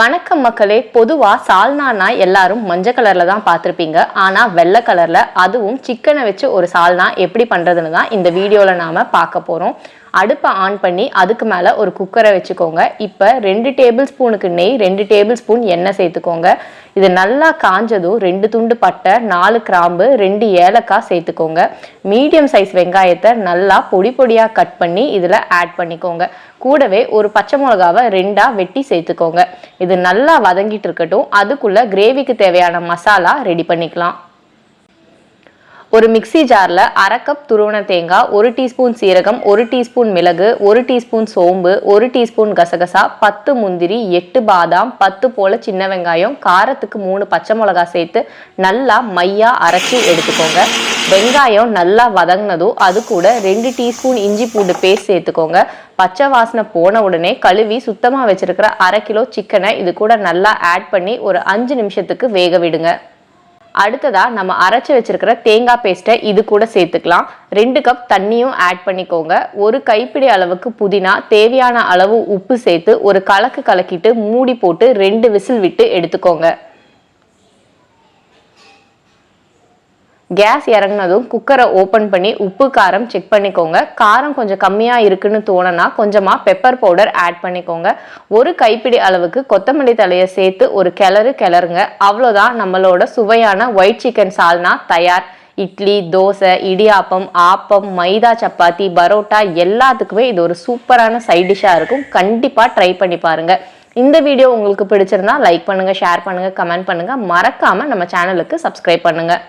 வணக்கம் மக்களே பொதுவாக சால்னானா எல்லாரும் மஞ்சள் கலரில் தான் பார்த்துருப்பீங்க. ஆனால் வெள்ளை கலரில் அதுவும் சிக்கனை வச்சு ஒரு சால்னா எப்படி பண்ணுறதுன்னு தான் இந்த வீடியோவில் நாம் பார்க்க போகிறோம் அடுப்பை ஆன் பண்ணி அதுக்கு மேலே ஒரு குக்கரை வச்சுக்கோங்க. இப்போ ரெண்டு டேபிள் ஸ்பூனுக்கு நெய் ரெண்டு டேபிள் ஸ்பூன் எண்ணெய் சேர்த்துக்கோங்க. இது நல்லா காஞ்சதும் ரெண்டு துண்டு பட்டை நாலு கிராம்பு ரெண்டு ஏலக்காய் சேர்த்துக்கோங்க. மீடியம் சைஸ் வெங்காயத்தை நல்லா பொடி பொடியாக கட் பண்ணி இதில் ஆட் பண்ணிக்கோங்க. கூடவே ஒரு பச்சை மிளகாவை ரெண்டாக வெட்டி சேர்த்துக்கோங்க. இது நல்லா வதங்கிட்டு இருக்கட்டும். அதுக்குள்ளே கிரேவிக்கு தேவையான மசாலா ரெடி பண்ணிக்கலாம். ஒரு மிக்ஸி ஜாரில் அரை கப் துருவன தேங்காய் ஒரு டீஸ்பூன் சீரகம் ஒரு டீஸ்பூன் மிளகு ஒரு டீஸ்பூன் சோம்பு ஒரு டீஸ்பூன் கசகசா பத்து முந்திரி எட்டு பாதாம் பத்து போல சின்ன வெங்காயம் காரத்துக்கு மூணு பச்சை மிளகா சேர்த்து நல்லா மையா அரைச்சி எடுத்துக்கோங்க. வெங்காயம் நல்லா வதங்கினதும் அது கூட ரெண்டு டீஸ்பூன் இஞ்சி பூண்டு பேஸ்ட் சேர்த்துக்கோங்க. பச்சை வாசனை போன உடனே கழுவி சுத்தமாக வச்சிருக்கிற அரை கிலோ சிக்கனை இது கூட நல்லா ஆட் பண்ணி ஒரு அஞ்சு நிமிஷத்துக்கு வேக விடுங்க. அடுத்ததா நம்ம அரைச்சி வச்சிருக்கிற தேங்காய் பேஸ்ட்டை இது கூட சேர்த்துக்கலாம். ரெண்டு கப் தண்ணியும் ஆட் பண்ணிக்கோங்க. ஒரு கைப்பிடி அளவுக்கு புதினா தேவையான அளவு உப்பு சேர்த்து ஒரு கலக்கு கலக்கிட்டு மூடி போட்டு ரெண்டு விசில் விட்டு எடுத்துக்கோங்க. கேஸ் இறங்கினதும் குக்கரை ஓப்பன் பண்ணி உப்பு காரம் செக் பண்ணிக்கோங்க. காரம் கொஞ்சம் கம்மியாக இருக்குன்னு தோணுனா கொஞ்சமாக பெப்பர் பவுடர் ஆட் பண்ணிக்கோங்க. ஒரு கைப்பிடி அளவுக்கு கொத்தமல்லி தலையை சேர்த்து ஒரு கிளறு கிளறுங்க. அவ்வளோதான் நம்மளோட சுவையான ஒயிட் சிக்கன் சால்னா தயார். இட்லி தோசை இடியாப்பம் ஆப்பம் மைதா சப்பாத்தி பரோட்டா எல்லாத்துக்குமே இது ஒரு சூப்பரான சைட் டிஷ்ஷாக இருக்கும். கண்டிப்பாக ட்ரை பண்ணி பாருங்கள் இந்த வீடியோ உங்களுக்கு பிடிச்சிருந்தா லைக் பண்ணுங்கள் ஷேர் பண்ணுங்கள் கமெண்ட் பண்ணுங்கள் மறக்காமல் நம்ம சேனலுக்கு சப்ஸ்கிரைப் பண்ணுங்கள்